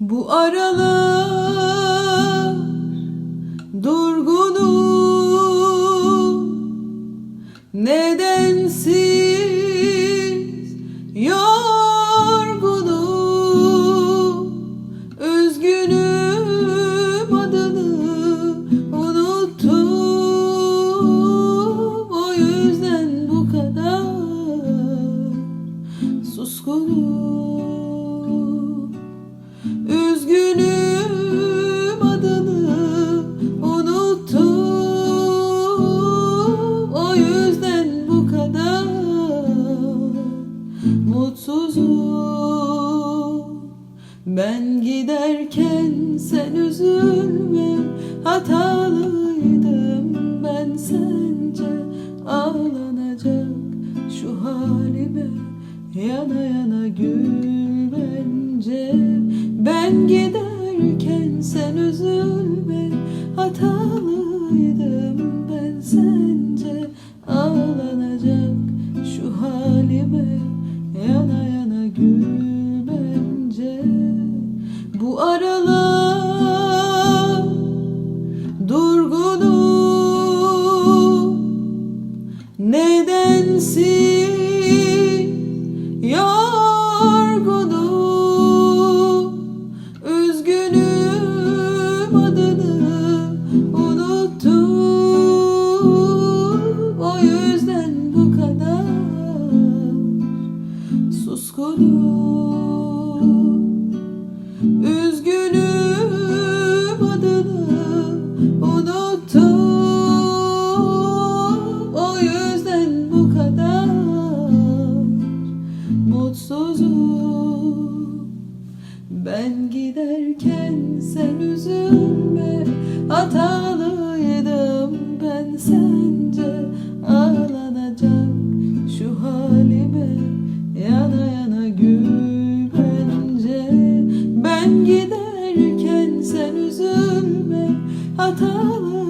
Bu aralar Ben giderken sen üzülme Hatalıydım ben sence. Ağlanacak şu halime Yana yana gül bence Ben giderken sen üzülme Hatalıydım Bu aralar durgunum Nedensiz yorgunum Üzgünüm adını unuttum. O yüzden bu kadar suskunum Ben giderken sen üzülme Hatalıydım ben sence. Ağlanacak şu halime Yana yana gül bence Ben giderken sen üzülme Hatalıydım